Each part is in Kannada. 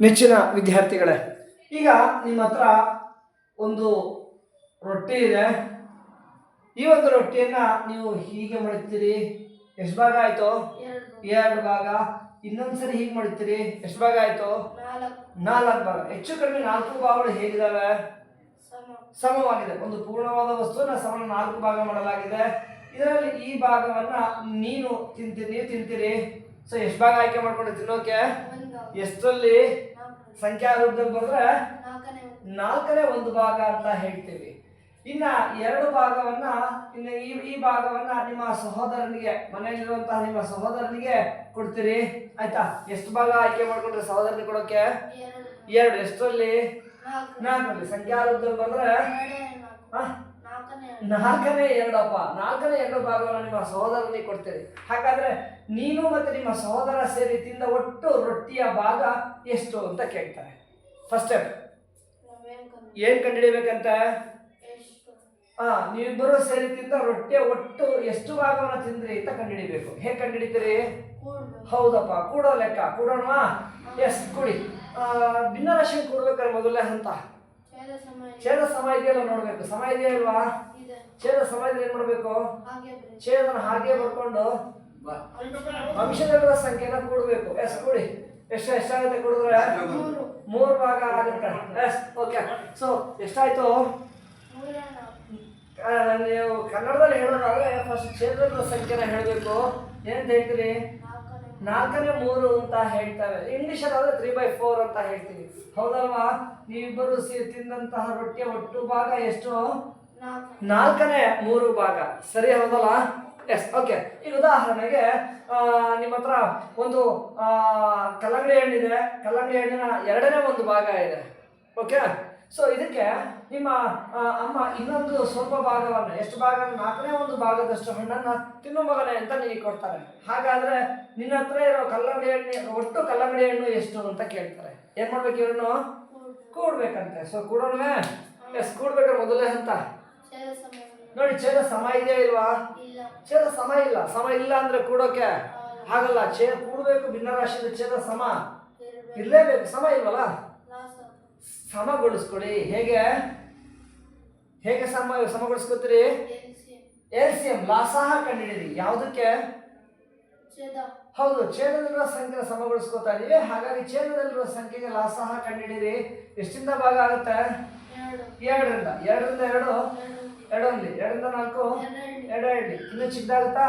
ನೆಚ್ಚಿನ ವಿದ್ಯಾರ್ಥಿಗಳೇ. ಈಗ ನಿಮ್ಮ ಹತ್ರ ಒಂದು ರೊಟ್ಟಿ ಇದೆ. ಈ ಒಂದು ರೊಟ್ಟಿಯನ್ನ ನೀವು ಹೀಗೆ ಮಾಡುತ್ತೀರಿ ಎಷ್ಟು ಭಾಗ ಆಯ್ತು? ಎರಡು ಭಾಗ. ಇನ್ನೊಂದ್ಸರಿ ಹೀಗೆ ಮಾಡುತ್ತೀರಿ ಎಷ್ಟು ಭಾಗ ಆಯ್ತು? ನಾಲ್ಕು. ಭಾಗ. ಹೆಚ್ಚು ಕಡಿಮೆ ನಾಲ್ಕು ಭಾಗಗಳು ಹೇಗಿದ್ದಾವೆ ಸಮ. ಸಮವಾಗಿದೆ. ಒಂದು ಪೂರ್ಣವಾದ ವಸ್ತುವನ್ನ ಸಮ ನಾಲ್ಕು ಭಾಗ ಮಾಡಲಾಗಿದೆ. ಇದರಲ್ಲಿ ಈ ಭಾಗವನ್ನ ನೀನು ತಿಂತೀರಿ ನೀವು ತಿಂತೀರಿ. ಸೊ ಎಷ್ಟು ಭಾಗ ಆಯ್ಕೆ ಮಾಡ್ಕೊಂಡು ತಿನ್ನೋಕೆ? ಎಷ್ಟರಲ್ಲಿ? ಸಂಖ್ಯಾ ರೂಪದಲ್ಲಿ ಬಂದ್ರೆ ನಾಲ್ಕನೇ ಒಂದು. ಭಾಗ ಅಂತ ಹೇಳ್ತೀವಿ. ಇನ್ನ ಎರಡು ಭಾಗವನ್ನ ಇನ್ನು ಈ ಈ ಭಾಗವನ್ನ ನಿಮ್ಮ ಸಹೋದರನಿಗೆ ಮನೆಯಲ್ಲಿರುವಂತಹ ನಿಮ್ಮ ಸಹೋದರನಿಗೆ ಕೊಡ್ತೀರಿ. ಆಯ್ತಾ? ಎಷ್ಟು ಭಾಗ ಆಯ್ಕೆ ಮಾಡ್ಕೊಂಡ್ರೆ ಸಹೋದರನಿಗೆ ಕೊಡೋಕೆ? ಎರಡು. ಎಷ್ಟರಲ್ಲಿ? ನಾಲ್ಕು. ನಾಲ್ಕರಲ್ಲಿ. ಸಂಖ್ಯಾ ರೂಪದಲ್ಲಿ ಬಂದ್ರೆ? ಆ, ನಾಲ್ಕನೇ ಎರಡು ನಾಲ್ಕನೇ ಎರಡಪ್ಪ ನಾಲ್ಕನೇ ಎರಡು ಭಾಗವನ್ನು ನಿಮ್ಮ ಸಹೋದರನಿಗೆ ಕೊಡ್ತೀರಿ ಹಾಗಾದ್ರೆ ನೀನು ಮತ್ತೆ ನಿಮ್ಮ ಸಹೋದರ ಸೇರಿ ತಿಂದ ಒಟ್ಟು ರೊಟ್ಟಿಯ ಭಾಗ ಎಷ್ಟು ಅಂತ ಕೇಳ್ತಾರೆ. ಫಸ್ಟ್ ಸ್ಟೆಪ್ ಏನು ಕಂಡುಹಿಡಿಬೇಕಂತ? ಹಾ ನೀವಿಬ್ಬರು ಸೇರಿ ತಿಂದ ರೊಟ್ಟಿಯ ಒಟ್ಟು ಎಷ್ಟು ಭಾಗವನ್ನು ತಿಂದ್ರಿ ಅಂತ ಕಂಡುಹಿಡಿಬೇಕು. ಹೇಗೆ ಕಂಡುಹಿಡಿತೀರಿ? ಹೌದಪ್ಪ ಕೂಡೋ ಲೆಕ್ಕ ಕೂಡೋಣವಾ? ಎಸ್ ಕುಡಿ. ಭಿನ್ನರಾಶಿ ಕೂಡ್ಬೇಕಾದ್ರೆ ಮೊದಲೇ ಹಂತ ಛೇದ ಸಮಯ ಸಮ ಇದೆಯಲ್ಲ ನೋಡ್ಬೇಕು. ಸಮ ಇದೆಯಾ ಇಲ್ವಾ? ಇದೆ. ಛೇದ ಸಮಯದಲ್ಲಿ ಏನ್ ಮಾಡ್ಬೇಕು? ಛೇದನ ಹಾಗೆ ಬರ್ಕೊಂಡು ಅಂಶದಲ್ಲಿರುವ ಸಂಖ್ಯೆನ ಕೂಡಬೇಕು. ಎಸ್ ಕೊಡಿ. ಎಷ್ಟು ಎಷ್ಟಾಗುತ್ತೆ ಕೂಡಿದ್ರೆ? ಮೂರು. ಮೂರು ಭಾಗ ಆಗುತ್ತೆ. Yes okay. ಸೊ ಎಷ್ಟಾಯ್ತು? ನೀವು ಕನ್ನಡದಲ್ಲಿ ಹೇಳೋದಾದ್ರೆ ಫಸ್ಟ್ ಛೇದ ಸಂಖ್ಯೆನ ಹೇಳಬೇಕು. ಏನಂತ ಹೇಳ್ತೀರಿ? ನಾಲ್ಕನೇ ಮೂರು ಅಂತ ಹೇಳ್ತಾರೆ. ಇಂಗ್ಲಿಷ್ ಆದ್ರೆ ತ್ರೀ ಬೈ ಫೋರ್ ಅಂತ ಹೇಳ್ತೀವಿ ಹೌದಲ್ವಾ? ನೀವಿಬ್ಬರು ಸಿ ತಿಂದಂತಹ ರೊಟ್ಟಿಯ ಒಟ್ಟು ಭಾಗ ಎಷ್ಟು? ನಾಲ್ಕು ನಾಲ್ಕನೇ ಮೂರು ಭಾಗ. ಸರಿ ಹೌದಲ್ಲ? ಎಸ್ ಓಕೆ ಈಗ ಉದಾಹರಣೆಗೆ ನಿಮ್ಮ ಹತ್ರ ಒಂದು ಕಲ್ಲಂಗಡಿ ಹಣ್ಣಿದೆ. ಕಲ್ಲಂಗಡಿ ಹಣ್ಣಿನ ಎರಡನೇ ಒಂದು ಭಾಗ ಇದೆ. ಓಕೆ ಸೊ ಇದಕ್ಕೆ ನಿಮ್ಮ ಅಮ್ಮ ಇನ್ನೊಂದು ಸ್ವಲ್ಪ ಭಾಗವನ್ನು ಎಷ್ಟು ಭಾಗ ನಾಲ್ಕನೇ ಒಂದು ಭಾಗದಷ್ಟು ಹಣ್ಣನ್ನ ತಿನ್ನು ಮಗನೇ ಅಂತ ನಿನಗೆ ಕೊಡ್ತಾರೆ. ಹಾಗಾದ್ರೆ ನಿನ್ನ ಹತ್ರ ಇರೋ ಕಲ್ಲಂಗಡಿ ಹಣ್ಣು ಒಟ್ಟು ಕಲ್ಲಂಗಡಿ ಹಣ್ಣು ಎಷ್ಟು ಅಂತ ಕೇಳ್ತಾರೆ. ಏನು ಮಾಡ್ಬೇಕು ಕೂಡ್ಬೇಕು ಕೂಡ್ಬೇಕಂತೆ. ಸೊ ಕೂಡೋಣವೇ? ಎಸ್ ಕೂಡ್ಬೇಕಾದ್ರೆ ಮೊದಲೇ ಅಂತ. ನೋಡಿ ಛೇದ ಸಮ ಇದೆಯಾ ಇಲ್ವಾ? ಛೇದ ಸಮ ಇಲ್ಲ. ಸಮ ಇಲ್ಲ ಅಂದ್ರೆ ಕೂಡೋಕೆ ಹಾಗಲ್ಲ. ಛೇದ ಕೂಡಬೇಕು ಭಿನ್ನರಾಶಿದ ಛೇದ ಸಮ. ಇಲ್ಲೇಬೇಕು ಇರ್ಲೇಬೇಕು. ಸಮ ಇಲ್ವಲ್ಲ? ಸಮಗೊಳಿಸ್ಕೊಡಿ. ಹೇಗೆ? ಹೇಗೆ ಸಮ ಸಮಗೊಳಿಸ್ಕೊತೀರಿ? L C M. ಲಾಸಾಹ ಕಂಡುಹಿಡಿದ್ರಿ ಯಾವುದಕ್ಕೆ? ಹೌದು ಛೇದದಲ್ಲಿರುವ ಸಂಖ್ಯೆ ಸಮಗೊಳಿಸ್ಕೊತಾ ಇದೀವಿ ಹಾಗಾಗಿ ಛೇದದಲ್ಲಿರುವ ಸಂಖ್ಯೆಗೆ ಲಾಸಾಹ ಕಂಡುಹಿಡಿರಿ ಎಷ್ಟಿಂದ ಭಾಗ ಆಗುತ್ತೆ? ಎರಡು. ಎರಡರಿಂದ. ಎರಡರಿಂದ ಎರಡು? ಎರಡು. ಎರಡೊಂದು ಎರಡರಿಂದ ನಾಲ್ಕು? ಎರಡು ಎರಡು ಎರಡ್ಲಿ ಇನ್ನು ಚಿಕ್ಕದಾಗುತ್ತಾ?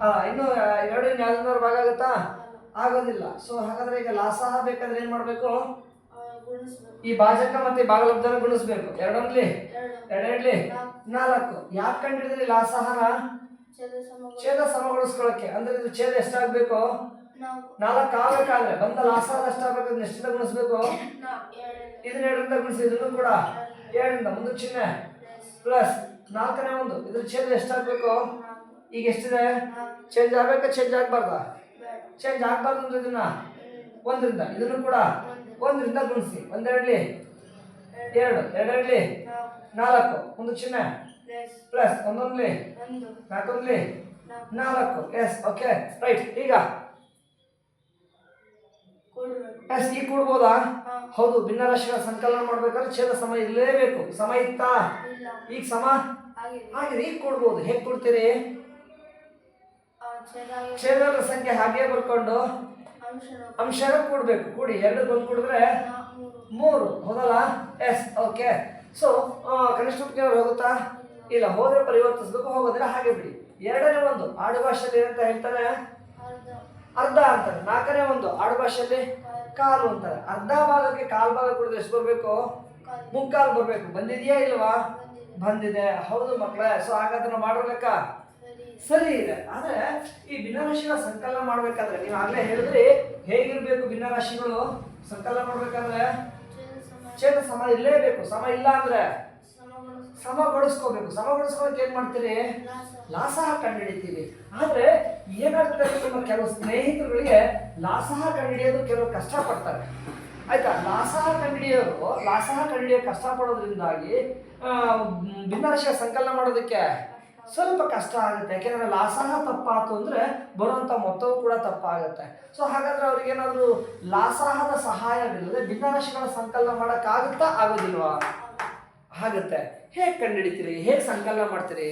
ಆ, ಇನ್ನು ಎರಡು ಯಾವ್ದಾದ್ರು ಭಾಗ ಆಗುತ್ತಾ? ಆಗೋದಿಲ್ಲ. ಸೊ ಹಾಗಾದ್ರೆ ಈಗ ಲಾಸಾಹ ಬೇಕಾದ್ರೆ ಏನ್ ಮಾಡ್ಬೇಕು? ಈ ಭಾಜಕ ಮತ್ತೆ ಈ ಭಾಗಲಬ್ಧನ ಗುಣಿಸ್ಬೇಕು. ಎರಡೊಂದ್ಲಿ? ಎರಡು ಎರಡೆರಡ್ಲಿ ನಾಲ್ಕು. ಯಾಕೆ ಕಂಡಿಡಿದ್ರಿ ಲಾಸಹನ ಛೇದ ಸಮಗಳು ಛೇದ ಸಮಗೊಳಿಸ್ಕೊಳಕ್ಕೆ. ಅಂದ್ರೆ ಇದು ಛೇದ ಎಷ್ಟಾಗ್ಬೇಕು? ನಾಲ್ಕು. ಆಗ್ಬೇಕಾದ್ರೆ. ಬಂದ ಲಾಸಹಾರ ಎಷ್ಟಾಗ್ಬೇಕು? ಎಷ್ಟಿಂದ ಗುಣಿಸ್ಬೇಕು. ಇದನ್ನ ಎರಡರಿಂದ. ಗುಣಿಸಿ. ಇದನ್ನು ಕೂಡ ಏಳರಿಂದ ಮುಂದೆ ಚಿಹ್ನೆ. ಪ್ಲಸ್. ನಾಲ್ಕನೇ ಒಂದು. ಇದ್ರ ಛೇದ ಎಷ್ಟಾಗ್ಬೇಕು? ಈಗ ಎಷ್ಟಿದೆ? ಚೇಂಜ್ ಆಗ್ಬೇಕಾ? ಚೇಂಜ್ ಆಗ್ಬಾರ್ದಾ? ಚೇಂಜ್ ಆಗ್ಬಾರ್ದು ಅಂದ್ರೆ ಇದನ್ನ. ಒಂದರಿಂದ ಇದನ್ನು ಕೂಡ ಒಂದರಿಂದ ಗುಣಿಸಿ. ಒಂದೆರಡ್ಲಿ? ಎರಡು. ಎರಡರಲ್ಲಿ ಎರಡೆರಡ್ಲಿ? ನಾಲ್ಕು. ಒಂದು ಚಿಹ್ನೆ ಪ್ಲಸ್ ಒಂದೊಂದ್ಲಿ? ಒಂದು. ನಾಲ್ಕೊಂದ್ಲಿ? ನಾಲ್ಕು. ಎಸ್ ಓಕೆ ರೈಟ್ ಈಗ? ಎಸ್ ಈ ಕೂಡ್ಬೋದಾ? ಹೌದು. ಭಿನ್ನ ರಾಶಿಗಳ ಸಂಕಲನ ಮಾಡ್ಬೇಕಾದ್ರೆ ಛೇದ ಸಮ ಇರಲೇಬೇಕು. ಸಮ ಇತ್ತಾ? ಈಗ ಸಮ? ಆಗಿದೆ. ಈಗ ಕೂಡ್ಬೋದು. ಹೇಗೆ ಕೊಡ್ತೀರಿ? ಛೇದ ಸಂಖ್ಯೆ ಹಾಗೆ ಬರ್ಕೊಂಡು ಅಂಶನ ಕೊಡ್ಬೇಕು. ಕೂಡಿ. ಎರಡು ಬಂದು ಕೂಡಿದ್ರೆ ಮೂರು. ಹೋದಲ್ಲ ಎಸ್. ಓಕೆ. ಸೊ ಕನಿಷ್ಠ ಉಪಜ್ಞಾನವ್ರು ಹೋಗುತ್ತಾ? ಇಲ್ಲ ಹೋದ್ರೆ ಪರಿವರ್ತಿಸಬೇಕು. ಹೋಗೋದ್ರೆ ಹಾಗೆ ಬಿಡಿ. ಎರಡನೇ ಒಂದು ಆಡು ಭಾಷೆಯಲ್ಲಿ ಏನಂತ ಹೇಳ್ತಾರೆ? ಅರ್ಧ. ಅಂತಾರೆ. ನಾಲ್ಕನೇ ಒಂದು ಆಡು ಭಾಷೆಯಲ್ಲಿ ಕಾಲು. ಅಂತಾರೆ. ಅರ್ಧ ಭಾಗಕ್ಕೆ ಕಾಲು ಭಾಗ ಕುಡಿದ್ರೆ ಎಷ್ಟು ಬರಬೇಕು? ಕಾಲು. ಮುಕ್ಕಾಲು ಬರಬೇಕು. ಬಂದಿದೆಯಾ ಇಲ್ವಾ? ಬಂದಿದೆ. ಹೌದು ಮಕ್ಕಳೇ. ಸೊ ಹಾಗಾದ್ರೆ ನಾವು ಸರಿ ಸರಿ ಇದೆ. ಆದ್ರೆ ಈ ಭಿನ್ನರಾಶಿಗಳ ಸಂಕಲನ ಮಾಡ್ಬೇಕಾದ್ರೆ ನೀವು ಆಗ್ಲೇ ಹೇಳಿದ್ರಿ, ಹೇಗಿರ್ಬೇಕು ಭಿನ್ನರಾಶಿಗಳು? ಸಂಕಲನ ಮಾಡ್ಬೇಕಾದ್ರೆ ಛೇದ ಸಮ ಇರಲೇಬೇಕು ಸಮ ಇಲ್ಲ ಅಂದ್ರೆ ಸಮಗಳು ಸಮಗೊಳಿಸ್ಕೋಬೇಕು. ಸಮಗೊಳಿಸ್ಕೊಳಕ್ಕೆ ಏನ್ ಮಾಡ್ತೀರಿ? ಲಾಸ ಕಂಡುಹಿಡಿತೀವಿ ಆದ್ರೆ ಏನಾಗುತ್ತೆ ಅಂದ್ರೆ ನಿಮ್ಮ ಕೆಲವು ಸ್ನೇಹಿತರುಗಳಿಗೆ ಲಾಸಹ ಕಂಡುಹಿಡಿಯೋದು ಕೆಲವು ಕಷ್ಟಪಡ್ತಾರೆ. ಆಯ್ತಾ? ಲಾಸಹ ಕಂಡುಹಿಡಿಯೋರು ಲಾಸಹ ಕಂಡುಹಿಡಿಯೋ ಕಷ್ಟಪಡೋದ್ರಿಂದಾಗಿ ಭಿನ್ನರಾಶಿಯ ಸಂಕಲನ ಮಾಡೋದಕ್ಕೆ ಸ್ವಲ್ಪ ಕಷ್ಟ ಆಗುತ್ತೆ. ಯಾಕೆಂದರೆ ಲಾಸಹ ತಪ್ಪಾತು ಅಂದರೆ ಬರುವಂಥ ಮೊತ್ತವೂ ಕೂಡ ತಪ್ಪಾಗುತ್ತೆ. ಸೊ ಹಾಗಾದ್ರೆ ಅವ್ರಿಗೆ ಏನಾದ್ರು ಲಾಸಾಹದ ಸಹಾಯವಿಲ್ಲದೆ ಭಿನ್ನರಾಶಿಗಳ ಸಂಕಲನ ಮಾಡೋಕ್ಕಾಗುತ್ತಾ? ಆಗೋದಿಲ್ವಾ? ಆಗುತ್ತೆ. ಹೇಗೆ ಕಂಡುಹಿಡಿತೀರಿ? ಹೇಗೆ ಸಂಕಲನ ಮಾಡ್ತೀರಿ?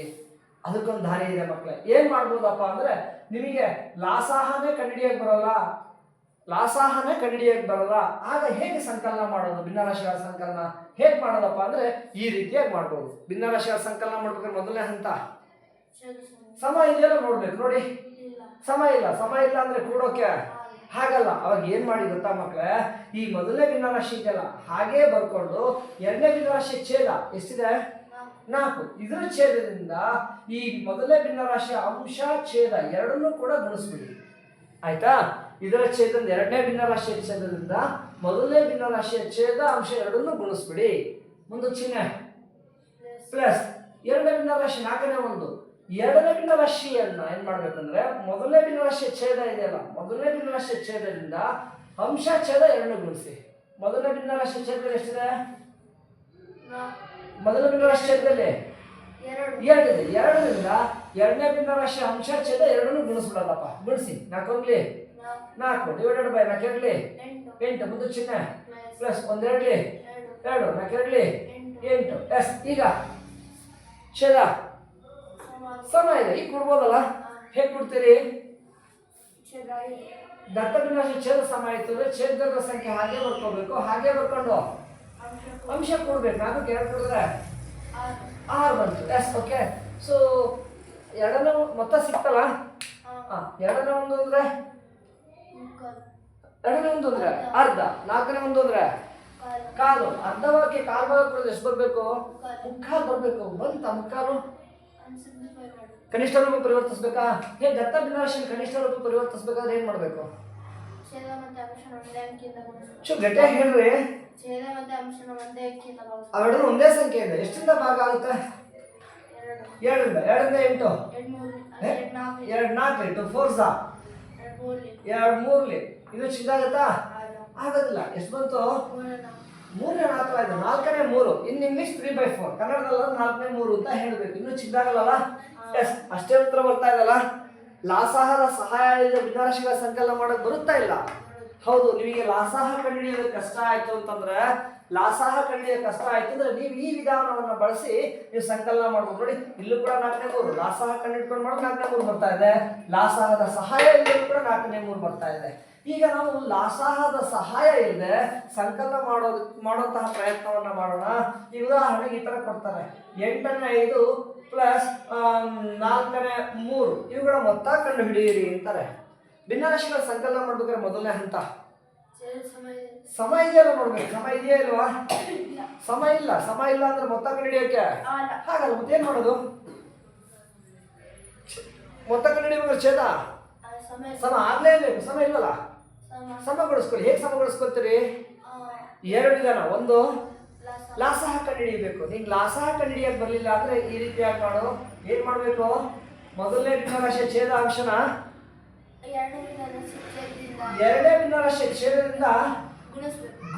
ಅದಕ್ಕೊಂದು ದಾರಿ ಇದೆ ಮಕ್ಕಳೇ ಏನು ಮಾಡ್ಬೋದಪ್ಪ ಅಂದ್ರೆ ನಿಮಗೆ ಲಾಸಾಹನೇ ಕಂಡುಹಿಡಿಯಕ್ ಬರಲ್ಲ. ಲಾಸಾಹನೇ ಕಂಡುಹಿಡಿಯಕ್ ಬರಲ್ಲ. ಆಗ ಹೇಗೆ ಸಂಕಲನ ಮಾಡೋದು? ಭಿನ್ನರಾಶಿಗಳ ಸಂಕಲನ ಹೇಗೆ ಮಾಡೋದಪ್ಪ ಅಂದ್ರೆ ಈ ರೀತಿಯಾಗಿ ಮಾಡ್ಬೋದು. ಭಿನ್ನರಾಶಿಗಳ ಸಂಕಲನ ಮಾಡ್ಬೇಕಾದ್ರೆ ಮೊದಲನೇ ಹಂತ ಸಮ ಸಮ ಇದೆಯಲ್ಲ ನೋಡ್ಬೇಕು, ನೋಡಿ. ಸಮಯ ಸಮ ಇಲ್ಲ, ಸಮಯ ಇಲ್ಲ ಅಂದ್ರೆ ಕೂಡೋಕೆ ಹಾಗಲ್ಲ. ಅವಾಗ ಏನ್ ಮಾಡಿ ಗೊತ್ತಾ ಮಕ್ಕಳೇ ಈ ಮೊದಲನೇ ಭಿನ್ನರಾಶಿ ಇದೆಯಲ್ಲ, ಹಾಗೇ ಬರ್ಕೊಂಡು ಎರಡನೇ ಭಿನ್ನರಾಶಿ ಛೇದ ಎಷ್ಟಿದೆ? ನಾಲ್ಕು. ಇದರ ಛೇದದಿಂದ ಈ ಮೊದಲನೇ ಭಿನ್ನರಾಶಿಯ ಅಂಶ ಛೇದ ಎರಡನ್ನೂ ಕೂಡ ಗುಣಿಸ್ಬಿಡಿ. ಆಯ್ತಾ? ಇದರ ಛೇದದಿಂದ ಎರಡನೇ ಭಿನ್ನರಾಶಿಯ ಛೇದದಿಂದ ಮೊದಲನೇ ಭಿನ್ನರಾಶಿಯ ಛೇದ ಅಂಶ ಎರಡನ್ನೂ ಗುಣಿಸ್ಬಿಡಿ. ಒಂದು ಚಿಹ್ನೆ. ಪ್ಲಸ್ ಎರಡನೇ ಭಿನ್ನರಾಶಿ ನಾಲ್ಕನೇ ಒಂದು. ಎರಡನೇ ಭಿನ್ನರಾಶಿಯನ್ನ ಏನ್ ಮಾಡ್ಬೇಕಂದ್ರೆ ಮೊದಲನೇ ಭಿನ್ನರಾಶಿಯ ಛೇದ ಇದೆಯಲ್ಲ ಮೊದಲನೇ ಭಿನ್ನರಾಶಿಯ ಛೇದದಿಂದ ಅಂಶ ಛೇದ ಎರಡು ಗುಣಿಸಿ. ಮೊದಲನೇ ಭಿನ್ನರಾಶಿಯ ಛೇದದಲ್ಲಿ ಎಷ್ಟಿದೆ? ಮೊದಲ ಮೊದಲನೇ ಭಿನ್ನರಾಶಿ ಛೇದದಲ್ಲಿ? ಎರಡು. ಎರಡಿದೆ. ಎರಡರಿಂದ ಎರಡನೇ ಭಿನ್ನರಾಶಿಯ ಅಂಶ ಛೇದ ಎರಡನ್ನು ಗುಣಿಸ್ಬಿಡೋದಪ್ಪ ಗುಣಿಸಿ. ನಾಲ್ಕು ನಾಲ್ಕು. ಡಿವೈಡೆಡ್ ಬೈ ನಾಲ್ಕೆರಡ್ಲಿ ಎಂಟು. ಎಂಟು. ಮುಂದೆ ಚಿಹ್ನೆ? ಪ್ಲಸ್ ಒಂದೆರಡ್ಲಿ ಎರಡು. ಎರಡು. ನಾಲ್ಕೆರಡ್ಲಿ ಎಂಟು. ಎಂಟು. ಎಸ್. ಈಗ ಛೇದ. ಸಮ ಸಮ ಇದೆ ಈಗ ಕೊಡ್ಬೋದಲ್ಲ? ಹೇಗೆ ಕೊಡ್ತೀರಿ? ದತ್ತ ಭಿನ್ನಾಶಿ ಛೇದ ಸಮ ಆಯ್ತು ಅಂದರೆ ಛೇದದ ಸಂಖ್ಯೆ ಹಾಗೆ ಬರ್ಕೋಬೇಕು ಹಾಗೆ ಬರ್ಕೊಂಡು ಅಂಶ ಕೊಡ್ಬೇಕು. ನಾನು ಎರಡು ಕೊಡಿದ್ರೆ? ಆರು ಬಂತು. ಎಸ್ ಓಕೆ ಸೊ ಎರಡನೇ ಮೊತ್ತ ಸಿಕ್ತಲ್ಲ? ಹಾ. ಎರಡನೇ ಒಂದು ಅಂದರೆ? ಎರಡನೇ ಒಂದು ಅಂದರೆ? ಅರ್ಧ. ನಾಲ್ಕನೇ ಒಂದು ಅಂದರೆ? ಕಾಲು. ಅರ್ಧವಾಗಿ ಕಾಲು ಭಾಗ ಕೊಡೋದು ಎಷ್ಟು ಬರಬೇಕು? ಬರಬೇಕು. ಬಂತ ಮಾಡು ಕನಿಷ್ಠ ರೂಪ ಪರಿವರ್ತಿಸ್ಬೇಕಾ? ಹೇ ದತ್ತ ಭಿನ್ನಾಶಿ ಕನಿಷ್ಠ ರೂಪ ಪರಿವರ್ತಿಸ್ಬೇಕಾದ್ರೆ ಏನ್ ಮಾಡ್ಬೇಕು? ಗಟ್ಟಿಯಾಗಿ ಹೇಳ್ರಿ ಅಂಶನ ಒಂದೇ ಸಂಖ್ಯೆ ಇದೆ ಎಷ್ಟಿಂದ ಭಾಗ ಆಗುತ್ತೆ? ಎರಡು ಎರಡರಿಂದ. ಎರಡರಿಂದ ಎಂಟು? ಎರಡು ನಾಲ್ಕು ಎಂಟು ಫೋರ್ ಸಾ? ಎರಡು ಮೂರ್ಲಿ ಇದು ಚಿಕ್ಕದಾಗತ್ತಾ ಆರು ಆಗೋದಿಲ್ಲ. ಎಷ್ಟು ಬಂತು? ಮೂರನೇ ನಾಲ್ಕು ಆಯ್ತು. ನಾಲ್ಕನೇ ಮೂರು. In English three by four ಕನ್ನಡದಲ್ಲ ನಾಲ್ಕನೇ ಮೂರು ಅಂತ ಹೇಳ್ಬೇಕು. ಇನ್ನು ಚಿಕ್ಕದಾಗಲ್ಲ ಎಸ್ ಅಷ್ಟೇ ಉತ್ತರ ಬರ್ತಾ ಇದಲ್ಲ ಲಾಸಾಹದ ಸಹಾಯ ಇಲ್ಲದೆ ಭಿನ್ನರಾಶಿಗಳ ಸಂಕಲನ ಮಾಡೋಕೆ ಬರುತ್ತಾ ಇಲ್ಲ? ಹೌದು, ನಿಮಗೆ ಲಾಸಾಹ ಕಂಡುಹಿಡಿಯೋದು ಕಷ್ಟ ಆಯ್ತು ಅಂತಂದ್ರೆ, ಲಾಸಾಹ ಕಂಡುಹಿಡಿಯೋದು ಕಷ್ಟ ಆಯ್ತು ಅಂದ್ರೆ ನೀವು ಈ ವಿಧಾನವನ್ನು ಬಳಸಿ ನೀವು ಸಂಕಲನ ಮಾಡ್ಬೋದು. ನೋಡಿ, ಇಲ್ಲೂ ಕೂಡ ನಾಲ್ಕನೇ ಮೂರು. ಲಾಸಾಹ ಕಂಡುಹಿಡ್ಕೊಂಡು ಮಾಡೋದು ನಾಲ್ಕನೇ ಮೂರು ಬರ್ತಾ ಇದೆ. ಲಾಸಾಹದ ಸಹಾಯ ಇಲ್ಲೂ ಕೂಡ ನಾಲ್ಕನೇ ಮೂರು ಬರ್ತಾ ಇದೆ. ಈಗ ನಾವು ಲಾಸಾಹದ ಸಹಾಯ ಇಲ್ಲದೆ ಸಂಕಲನ ಮಾಡೋದು ಮಾಡುವಂತಹ ಪ್ರಯತ್ನವನ್ನ ಮಾಡೋಣ. ಈ ಉದಾಹರಣೆಗೆ ಈ ತರ ಕೊಡ್ತಾರೆ. ಎಂಟನೇ ಐದು ಪ್ಲಸ್ ನಾಲ್ಕನೇ ಮೂರು. ಇವುಗಳ ಮೊತ್ತ ಕಂಡು ಹಿಡಿಯಿರಿ ಅಂತಾರೆ. ಭಿನ್ನರಾಶಿಗಳ ಸಂಕಲನ ಮಾಡ್ಬೇಕಾದ್ರೆ ಮೊದಲನೇ ಹಂತ. ಸಮಯ ಸಮ ಇದೆಯಲ್ಲ ನೋಡ್ಬೇಕು. ಸಮ ಇದೆಯಾ ಇಲ್ವಾ? ಸಮಯ ಸಮ ಇಲ್ಲ. ಸಮ ಇಲ್ಲ ಅಂದ್ರೆ ಮೊತ್ತ ಕಂಡು ಹಿಡಿಯೋಕೆ ಹಾಗಲ್ಲ. ಮತ್ತೇನ್ ಮಾಡೋದು? ಮೊತ್ತ ಕಂಡು ಹಿಡಿಯಬೇಕು ಛೇದ? ಸಮಯ. ಸಮ ಆಗ್ಲೇಬೇಕು ಸಮ ಇಲ್ಲಲ್ಲ? ಸಮಗೊಳಿಸ್ಕೊಳ್ಳಿ ಹೇಗೆ ಸಮಗೊಳಿಸ್ಕೊಳ್ತೀರಿ ಎರಡು ವಿಧಾನ. ಒಂದು ಲಾಸ ಲಾಸಹ ಕಂಡುಹಿಡಿಯಬೇಕು ನಿಂಗೆ ಲಾಸಹ ಕಂಡುಹಿಡಿಯಕ್ಕೆ ಬರಲಿಲ್ಲ ಅಂದರೆ ಈ ರೀತಿಯಾಗಿ ಮಾಡು. ಏನು ಮಾಡಬೇಕು? ಮೊದಲನೇ ಭಿನ್ನರಾಶಿಯ ಛೇದ ಅಂಶನ ಎರಡನೇ ವಿಧಾನ ಛೇದದಿಂದ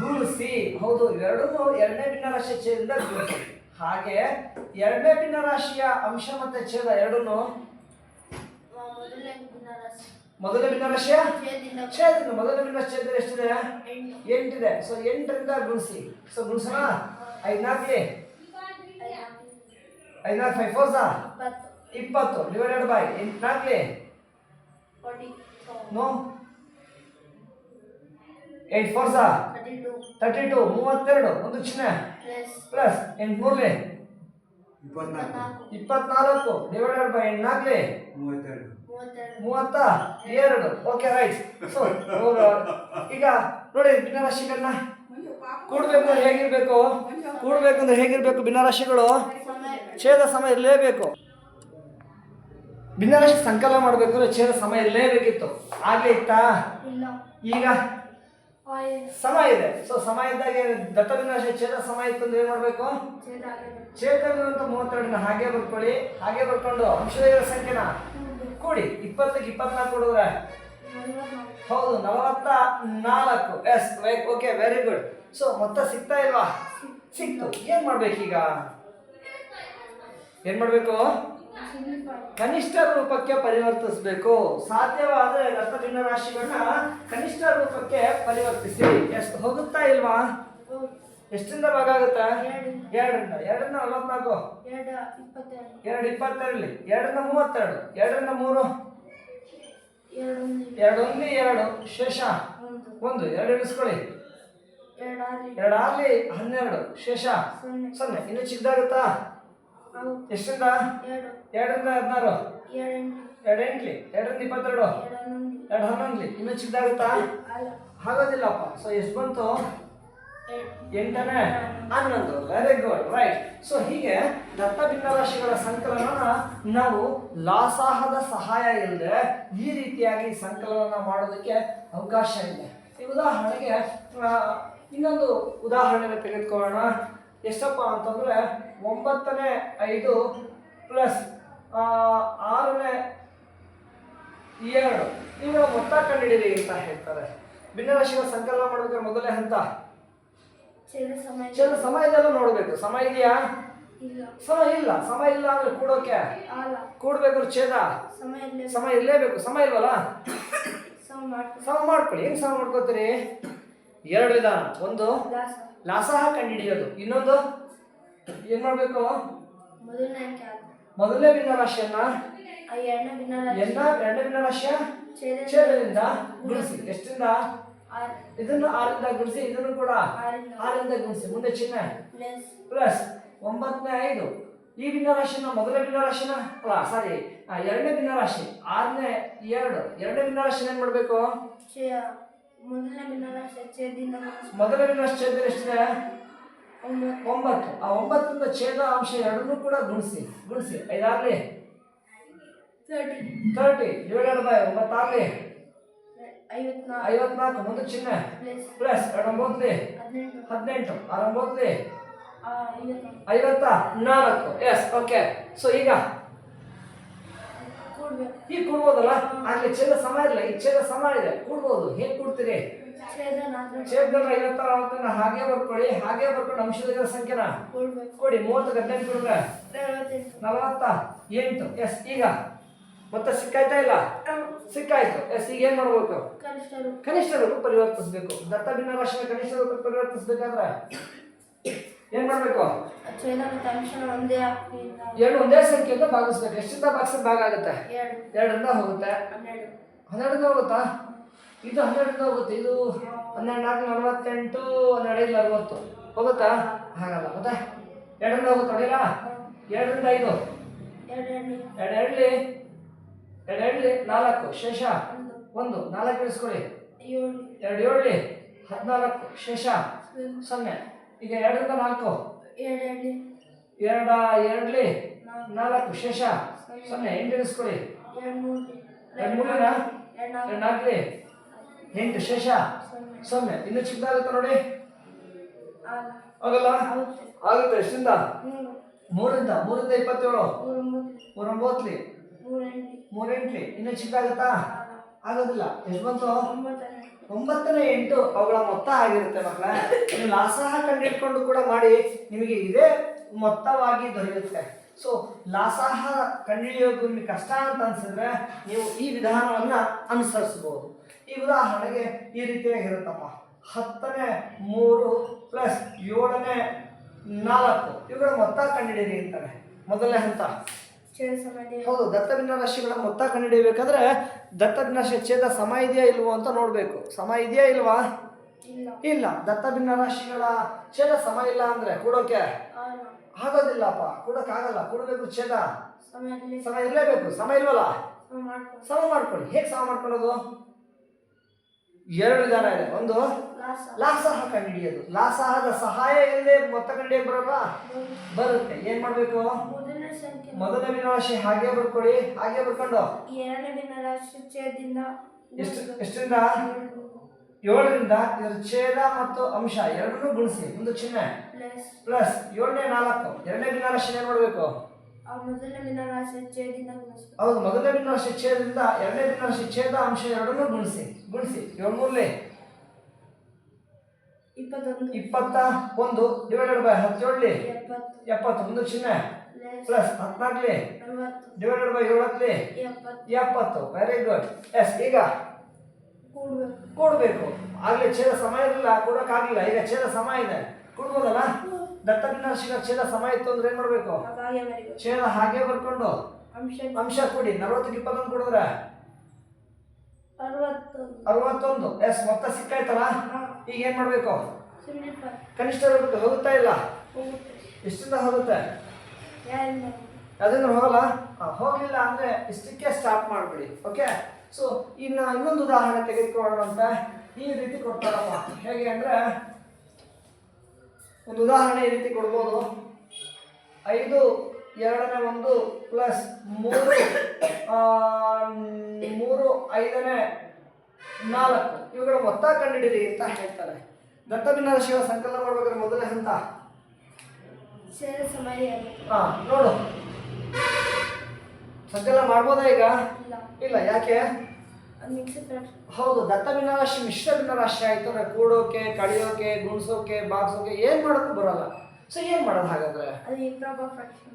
ಗುಣಿಸಿ. ಹೌದು ಎರಡೂ ಎರಡನೇ ಭಿನ್ನರಾಶಿಯ ಛೇದದಿಂದ ಗುಣಿಸಿ. ಹಾಗೆ ಎರಡನೇ ಭಿನ್ನರಾಶಿಯ ಅಂಶ ಮತ್ತು ಛೇದ ಎರಡನ್ನು ಮೊದಲನೇ ಭಿನ್ನರಾಶಿಯ ಮೊದಲ ಛೇದದಿಂದ ಮೊದಲನೇ ಭಿನ್ನರಾಶಿ ಎಷ್ಟಿದೆ? ಎಂಟು. ಎಂಟಿದೆ. ಸೊ ಎಂಟರಿಂದ ಗುಣಿಸಿ. ಸೊ ಗುಣಿಸೋಣ. ಐದ್ನಾಲ್ಕಲಿ ಐದು, ಐದ್ನಾಲ್ಕು ಫೈವ್ ಫೋರ್ ಸಾ ಇಪ್ಪತ್ತು. ಡಿವೈಡೆಡ್ ಬೈ ಎಂಟ್ನಾಲ್ಕಲಿ ಫಾರ್ಟಿ ನೋ ಏಟ್ ಫೋರ್ ಸಾ ತರ್ಟಿ ಟು ಮೂವತ್ತೆರಡು. ಒಂದು ಚಿಹ್ನೆ ಪ್ಲಸ್ ಪ್ಲಸ್ ಎಂಟ್ಮೂರ್ಲಿ ಇಪ್ಪತ್ನಾಲ್ಕು. ಇಪ್ಪತ್ನಾಲ್ಕು. ಡಿವೈಡೆಡ್ ಬೈ ಮೂವತ್ತೆರಡು ಮೂವತ್ತೆರಡು. ಮೂವತ್ತ? ಎರಡು. ಓಕೆ ರೈಟ್ ಸೊ ಈಗ ನೋಡಿ ಭಿನ್ನರಾಶಿಗಳನ್ನ. ಕೂಡಬೇಕು ಅಂದ್ರೆ ಹೇಗಿರ್ಬೇಕು? ಕೂಡಬೇಕು ಅಂದ್ರೆ ಹೇಗಿರ್ಬೇಕು ಭಿನ್ನರಾಶಿಗಳು? ಸಮಯ ಛೇದ ಸಮಯ ಇರಲೇಬೇಕು. ಭಿನ್ನರಾಶಿ ಸಂಕಲನ ಅಂದ್ರೆ ಛೇದ ಸಮಯ ಇರಲೇಬೇಕಿತ್ತು. ಆಗ್ಲೇ ಇತ್ತಾ? ಈಗ? ಸಮಯ ಸಮ ಇದೆ. ಸೊ ಸಮ ಇದ್ದಾಗ ದತ್ತ ವಿನಾಶ ಛೇದ ಸಮ ಇತ್ತು ಅಂದ್ರೆ ಏನ್ ಮಾಡ್ಬೇಕು? ಛೇದ ಮೂವತ್ತೆರಡನ್ನ ಹಾಗೆ ಬರ್ಕೊಳ್ಳಿ. ಹಾಗೆ ಬರ್ಕೊಂಡು ಅಂಶದ ಸಂಖ್ಯೆನ. ಕೂಡಿ, ಇಪ್ಪತ್ತಕ್ಕೆ ಇಪ್ಪತ್ನಾಲ್ಕು ಕೊಡಿದ್ರೆ? ಹೌದು, ನಲವತ್ತ ನಾಲ್ಕು. Yes okay very good so ಮೊತ್ತ ಸಿಗ್ತಾ ಇಲ್ವಾ? ಸಿಕ್ತು. ಏನ್ ಮಾಡ್ಬೇಕೀಗ? ಏನ್ ಮಾಡ್ಬೇಕು? ಕನಿಷ್ಠ ರೂಪಕ್ಕೆ ಪರಿವರ್ತಿಸಬೇಕು. ಸಾಧ್ಯವಾದರೆ ದತ್ತ ಭಿನ್ನ ರಾಶಿಗಳನ್ನ ಕನಿಷ್ಠ ರೂಪಕ್ಕೆ ಪರಿವರ್ತಿಸಿ. ಎಷ್ಟು ಹೋಗುತ್ತಾ ಇಲ್ವಾ? ಎಷ್ಟರಿಂದ ಭಾಗ ಆಗುತ್ತಾ? ಎರಡು. ಎರಡರಿಂದ. ಎರಡರಿಂದ ನಲವತ್ನಾಲ್ಕು. ಎರಡು ಇಪ್ಪತ್ತೆರಡು. ಎರಡು ಇಪ್ಪತ್ತೆರಡಲಿ ಎರಡರಿಂದ ಮೂವತ್ತೆರಡು. ಎರಡರಿಂದ ಮೂರು. ಎರಡೊಂದು. ಎರಡು. ಶೇಷ. ಒಂದು. ಎರಡು ಇಳಿಸ್ಕೊಳ್ಳಿ ಎರಡು ಆರು ಎರಡು ಆರ್ಲಿ ಹನ್ನೆರಡು. ಶೇಷ. ಸೊನ್ನೆ. ಇನ್ನು ಚಿಕ್ಕದಾಗುತ್ತಾ? ಎಷ್ಟರಿಂದ ಎರಡು. ಎರಡರಿಂದ ಹದಿನಾರು. ಎರಡು ಎಂಟು ಎರಡು ಎಂಟ್ಲಿ ಎರಡರಿಂದ ಇಪ್ಪತ್ತೆರಡು. ಎರಡು ಹನ್ನೊಂದು ಎರಡು ಹನ್ನೊಂದ್ಲಿ. ಇನ್ನು ಚಿಕ್ಕದಾಗುತ್ತಾ? ಆಗೋದಿಲ್ಲಪ್ಪ. ಸೊ ಎಷ್ಟು ಬಂತು? ಎಂಟನೇ? ಹನ್ನೊಂದು. ವೆರಿ ಗುಡ್ ರೈಟ್ ಸೊ ಹೀಗೆ ದತ್ತ ಭಿನ್ನರಾಶಿಗಳ ಸಂಕಲನ ನಾವು ಲಾಸಾಹದ ಸಹಾಯ ಇಲ್ಲದೆ ಈ ರೀತಿಯಾಗಿ ಸಂಕಲನ ಮಾಡೋದಕ್ಕೆ ಅವಕಾಶ ಇದೆ. ಈ ಉದಾಹರಣೆಗೆ ಇನ್ನೊಂದು ಉದಾಹರಣೆಯನ್ನು ತೆಗೆದುಕೊಳ್ಳೋಣ. ಎಷ್ಟಪ್ಪ ಅಂತಂದ್ರೆ, ಒಂಬತ್ತನೇ ಐದು ಪ್ಲಸ್ ಆರನೇ ಎರಡು. ಇವುಗಳ ಮೊತ್ತ ಕಂಡಿಡಿರಿ ಅಂತ ಹೇಳ್ತಾರೆ. ಭಿನ್ನರಾಶಿಗಳ ಸಂಕಲನ ಮಾಡೋದಕ್ಕೆ ಮೊದಲೇ ಹಂತ. ಚಲ ಸಮಯದಲ್ಲೂ ನೋಡಬೇಕು. ಸಮಯ ಇದೆಯಾ? ಸಮಯ ಸಮ ಇಲ್ಲ. ಸಮಯ ಇಲ್ಲ ಅಂದ್ರೆ ಕೂಡೋಕೆ? ಅಲ್ಲ. ಕೂಡ್ಬೇಕು ಛೇದ? ಸಮಯ ಇಲ್ಲ ಸಮಯ ಸಮ ಇಲ್ವಲ್ಲ? ಸಮ ಮಾಡ್ಕೊಳ್ಳಿ. ಹೆಂಗ್ ಸಮ ಮಾಡ್ಕೋತೀರಿ? ಎರಡು ವಿಧಾನ. ಒಂದು? ಲಾಸಾಹ ಕಂಡುಹಿಡಿಯೋದು. ಇನ್ನೊಂದು? ಏನ್ ಮಾಡ್ಬೇಕು? ಮೊದಲನೇ ಭಿನ್ನರಾಶಿಯನ್ನ? ಎರಡನೇ ಭಿನ್ನರಾಶಿಯ? ಛೇದ ಛೇದದಿಂದ ಗುಣಿಸಿ. ಎಷ್ಟರಿಂದ? ಇದನ್ನು ಆರಿಂದ ಗುಣಿಸಿ ಇದನ್ನು ಕೂಡ ಆರಿಂದ ಗುಣಿಸಿ. ಮುಂದೆ ಚಿಹ್ನೆ. ಪ್ಲಸ್ ಪ್ಲಸ್ ಒಂಬತ್ತನೇ ಐದು. ಈ ಭಿನ್ನರಾಶಿನ ಮೊದಲ ಭಿನ್ನರಾಶಿನ ಅಲ್ಲ ಸಾರಿ ಎರಡನೇ ಭಿನ್ನರಾಶಿ ಆರನೇ ಎರಡು. ಎರಡನೇ ಭಿನ್ನರಾಶಿನ ಏನ್ ಮಾಡ್ಬೇಕು? ಮೊದಲ ಮೊದಲನೇ ಭಿನ್ನರಾಶಿ ಛೇದ ಎಷ್ಟಿದೆ? ಒಂಬತ್ತು. ಒಂಬತ್ತು. ಆ ಒಂಬತ್ತರಿಂದ ಛೇದ ಅಂಶ ಎರಡನ್ನೂ ಕೂಡ ಗುಣಿಸಿ. ಗುಣಿಸಿ. ಐದಾರ್ಲಿ ತರ್ಟಿ ತರ್ಟಿ ಡಿವೈಡೆಡ್ ಬೈ ಒಂಬತ್ತಾರ್ಲಿ ಐವತ್ನಾಲ್ಕು ಮುಂದೆ ಚಿಹ್ನೆ. ಪ್ಲಸ್ ಎರಡು ಹದಿನೆಂಟು. ಆರು ಐವತ್ನಾಲ್ಕು. ಐವತ್ತ ನಾಲ್ಕು. ಎಸ್ ಓಕೆ ಸೊ ಈಗ ಈಗ ಕೂಡ್ಬೋದಲ್ಲ? ಆಗ್ಲಿ ಛೇದ ಸಮ ಇಲ್ಲ ಈ ಛೇದ ಸಮ ಇದೆ. ಕೂಡ್ಬೋದು. ಹೇಗ್ ಕೂಡ್ತೀರಿ? ಛೇದ ಐವತ್ತ ಅವತ್ತನ್ನ ಹಾಗೆ ಬರ್ಕೊಳ್ಳಿ. ಹಾಗೆ ಬರ್ಕೊಂಡು ಅಂಶದ ಸಂಖ್ಯೆನ ಕೊಡಿ. ಮೂವತ್ತು ಹದಿನೆಂಟು ನಲವತ್ತ ಎಂಟು. ಎಸ್ ಈಗ ಮತ್ತೆ ಸಿಕ್ಕಾಯ್ತಾ ಇಲ್ಲ? ಸಿಕ್ಕಾಯ್ತು. ಎಸ್ ಈಗ ಏನ್ ಮಾಡ್ಬೇಕು? ಕನಿಷ್ಠ ರೂಪ ಪರಿವರ್ತಿಸಬೇಕು. ದತ್ತ ಭಿನ್ನ ರಾಶಿನ ಕನಿಷ್ಠ ರೂಪ ಪರಿವರ್ತಿಸ್ಬೇಕಾದ್ರೆ? ಏನ್ ಮಾಡ್ಬೇಕು? ಎರಡು ಒಂದೇ ಸಂಖ್ಯೆಯಿಂದ ಭಾಗಿಸ್ಬೇಕು. ಎಷ್ಟಿಂದ ಭಾಗಿಸಿದ ಭಾಗ ಆಗುತ್ತೆ? ಎರಡು. ಎರಡರಿಂದ ಹೋಗುತ್ತೆ. ಹನ್ನೆರಡು. ಹನ್ನೆರಡರಿಂದ ಹೋಗುತ್ತಾ? ಇದು ಹನ್ನೆರಡರಿಂದ ಹೋಗುತ್ತೆ. ಇದು ಹನ್ನೆರಡು ನಾಲ್ಕು ನಲವತ್ತೆಂಟು ಹನ್ನೆರಡು ಐದು ಅರವತ್ತು. ಹೋಗುತ್ತಾ? ಹಾಗಲ್ಲ. ಮತ್ತೆ ಎರಡರಿಂದ ಹೋಗುತ್ತೆ? ಅಡಿಯಲ್ಲ ಎರಡರಿಂದ ಐದು? ಎರಡು ಎರಡ್ಲಿ ಎರಡು ನಾಲ್ಕು, ಶೇಷ. ಒಂದು, ನಾಲ್ಕು ಇಳಿಸ್ಕೊಳ್ಳಿ. ಎರಡು ಏಳ್ಲಿ ಹದಿನಾಲ್ಕು, ಶೇಷ. ಸೊನ್ನೆ. ಈಗ ಎರಡರಿಂದ ನಾಲ್ಕು. ಎರಡು ಎರಡ್ಲಿ. ನಾಲ್ಕು, ಶೇಷ. ಸೊನ್ನೆ, ಎಂಟು ಇಳಿಸ್ಕೊಳ್ಳಿ. ಎರಡು ಮೂರು ಎರಡು ನಾಲ್ಕಲಿ. ಎಂಟು, ಶೇಷ. ಸೊನ್ನೆ. ಇನ್ನು ಚಿಕ್ಕದಾಗುತ್ತೆ ನೋಡಿ? ಆಗಲ್ಲ? ಆಗುತ್ತೆ ಎಷ್ಟಿಂದ ಮೂರು ಮೂರಿಂದ ಮೂರಿಂದ ಇಪ್ಪತ್ತೇಳು. ಮೂರೊಂಬತ್ತು ಮೂರು ಎಂಟ್ಲಿ ಇನ್ನು ಚಿಕ್ಕದಾಗುತ್ತಾ ಆಗೋದಿಲ್ಲ. ಎಷ್ಟು ಬಂತು ಒಂಬತ್ತನೇ ಎಂಟು ಅವುಗಳ ಮೊತ್ತ ಆಗಿರುತ್ತೆ ಮಕ್ಕಳ. ನೀವು ಲಾಸಹ ಕಂಡಿಡ್ಕೊಂಡು ಕೂಡ ಮಾಡಿ ನಿಮಗೆ ಇದೇ ಮೊತ್ತವಾಗಿ ದೊರೆಯುತ್ತೆ. ಸೊ ಲಾಸಾಹ ಕಂಡುಹಿಡಿಯೋದು ನಿಮಗೆ ಕಷ್ಟ ಅಂತ ಅನ್ಸಿದ್ರೆ ನೀವು ಈ ವಿಧಾನವನ್ನ ಅನುಸರಿಸಬಹುದು. ಈ ಉದಾಹರಣೆಗೆ ಈ ರೀತಿಯಾಗಿರುತ್ತಮ್ಮ ಹತ್ತನೇ ಮೂರು ಪ್ಲಸ್ ಏಳನೇ ನಾಲ್ಕು. ಇವುಗಳ ಮೊತ್ತ ಕಂಡುಹಿಡಿಯಿರಿ ಅಂತಾರೆ. ಮೊದಲನೇ ಹಂತ. ಹೌದು ದತ್ತ ಭಿನ್ನರಾಶಿಗಳ ಮೊತ್ತ ಕಂಡುಹಿಡಿಯಬೇಕಾದ್ರೆ ದತ್ತ ಭಿನ್ನರಾಶಿ ಛೇದ ಸಮ ಇದೆಯಾ ಇಲ್ವೋ ಅಂತ ನೋಡಬೇಕು. ಸಮ ಇದೆಯಾ ಇಲ್ವಾ? ಇಲ್ಲ. ದತ್ತಭಿನ್ನ ರಾಶಿಗಳ ಛೇದ ಸಮ ಇಲ್ಲ ಅಂದ್ರೆ ಕೂಡೋಕೆ ಆಗೋದಿಲ್ಲಪ್ಪ. ಕೂಡಕ್ಕಾಗಲ್ಲ. ಕೂಡಬೇಕು ಛೇದ. ಸಮ ಇರಲೇಬೇಕು. ಸಮ ಇಲ್ವಲ್ಲ? ಸಮ ಮಾಡ್ಕೊಳ್ಳಿ. ಹೇಗೆ ಸಮ ಮಾಡ್ಕೊಳ್ಳೋದು? ಎರಡು ವಿಧಾನ ಇದೆ. ಒಂದು ಲಾಸಹ. ಕಂಡುಹಿಡಿಯೋದು ಲಾಸಹದ ಸಹಾಯ ಇಲ್ಲದೆ ಮೊತ್ತ ಕಂಡುಹಿಡಿಯಕ್ಕೆ ಬರಲ್ಲ? ಬರುತ್ತೆ. ಏನ್ ಮಾಡ್ಬೇಕು? ಮೊದಲನೇ ಸಂಖ್ಯೆ ಮೊದಲನೇ ಭಿನ್ನರಾಶಿ ಹಾಗೆ ಬರ್ಕೊಳ್ಳಿ. ಹಾಗೆ ಬರ್ಕೊಂಡು. ಎರಡನೇ ವಿನಾಶಿ ಛೇದದಿಂದ ಎಷ್ಟು ಎಷ್ಟರಿಂದ? ಏಳರಿಂದ. ಇದರ ಛೇದ ಮತ್ತು ಅಂಶ. ಎರಡನ್ನೂ ಗುಣಿಸಿ. ಒಂದು ಚಿಹ್ನೆ. ಪ್ಲಸ್. ಪ್ಲಸ್ ಏಳನೇ ನಾಲ್ಕು. ಎರಡನೇ ಭಿನ್ನರಾಶಿ ಏನ್ ಮಾಡಬೇಕು? ಹೌದು. ಮೊದಲನೇ ದಿನ ಛೇದದಿಂದ ಎರಡನೇ ದಿನ ಛೇದ ಅಂಶ ಎರಡನ್ನೂ ಗುಣಿಸಿ. ಗುಣಿಸಿ. ಏಳು ಮೂರಲಿ ಇಪ್ಪತ್ತೊಂದು ಇಪ್ಪತ್ತ ಒಂದು ಡಿವೈಡೆಡ್ ಬೈ ಹತ್ತೇಳಿ ಎಪ್ಪತ್ತು. ಒಂದು ಚಿಹ್ನೆ. ಪ್ಲಸ್ ಹದಿನಾಲ್ಕಲಿ ಡಿವೈಡೆಡ್ ಬೈ ಏಳತ್ಲಿ ಎಪ್ಪತ್ತು. ವೆರಿ ಗುಡ್ ಎಸ್ ಈಗ. ಕೊಡ್ಬೇಕು. ಕೂಡಬೇಕು. ಆಗಲೇ ಛೇದ ಸಮಯ ಇರಲಿಲ್ಲ. ಕೊಡೋಕ್ಕಾಗಲಿಲ್ಲ. ಈಗ ಛೇದ ಸಮಯ ಇದೆ. ಕೊಡ್ಬೋದಲ್ಲ? ದತ್ತ ಭಿನ್ನಾಶಿಗ ಛೇದ ಸಮಯ ಇತ್ತು ಅಂದ್ರೆ ಏನ್ ಮಾಡ್ಬೇಕು? ಛೇದ ಹಾಗೆ ಬರ್ಕೊಂಡು ಅಂಶ. ಅಂಶ ಕೊಡಿ. ನಲ್ವತ್ತಕ್ಕೆ ಇಪ್ಪತ್ತೊಂದು ಕೊಡಿದ್ರೆ? ಅರವತ್ತೊಂದು. ಎಸ್ ಮೊತ್ತ ಸಿಕ್ಕಾಯ್ತಲ್ಲ? ಈಗ ಏನ್ ಮಾಡ್ಬೇಕು? ಕನಿಷ್ಠ ಇರ್ಬೇಕು. ಹೋಗುತ್ತಾ ಇಲ್ಲ? ಎಷ್ಟಿಂದ ಹೋಗುತ್ತೆ? ಅದನ್ನ ಹೋಗಲ್ಲ? ಹೋಗಲಿಲ್ಲ ಅಂದ್ರೆ ಇಷ್ಟಕ್ಕೆ ಸ್ಟಾಪ್ ಮಾಡ್ಬಿಡಿ ಓಕೆ ಸೊ ಇನ್ನು ಇನ್ನೊಂದು ಉದಾಹರಣೆ ತೆಗೆದುಕೊಳ್ಳೋಣ ಅಂತ ಈ ರೀತಿ ಕೊಡ್ತಾರಪ್ಪ. ಹೇಗೆ ಅಂದ್ರೆ ಒಂದು ಉದಾಹರಣೆ ಈ ರೀತಿ ಕೊಡ್ಬೋದು. ಐದು ಎರಡನೇ ಒಂದು ಪ್ಲಸ್ ಮೂರು ಮೂರು ಐದನೇ ನಾಲ್ಕು. ಇವುಗಳ ಮೊತ್ತ ಕಂಡುಹಿಡಿರಿ ಅಂತ ಹೇಳ್ತಾರೆ. ದತ್ತ ಶಿವ ಸಂಕಲನ ಮಾಡ್ಬೇಕಾದ್ರೆ ಮೊದಲೇ ಹಂತ. ಹಾ ನೋಡು. ಸಂಕಲನ ಮಾಡ್ಬೋದಾ ಈಗ? ಇಲ್ಲ. ಇಲ್ಲ ಯಾಕೆ? ಹೌದು ದತ್ತ ಭಿನ್ನರಾಶಿ ಮಿಶ್ರ ಭಿನ್ನರಾಶಿ ಆಯ್ತು ಅಂದ್ರೆ ಕೂಡೋಕೆ ಕಳಿಯೋಕೆ ಗುಣಿಸೋಕೆ ಬಾಗ್ಸೋಕೆ ಏನ್ ಮಾಡೋಕ್ಕೂ ಬರಲ್ಲ. ಸೊ ಏನ್ ಮಾಡೋದು ಹಾಗಾದ್ರೆ?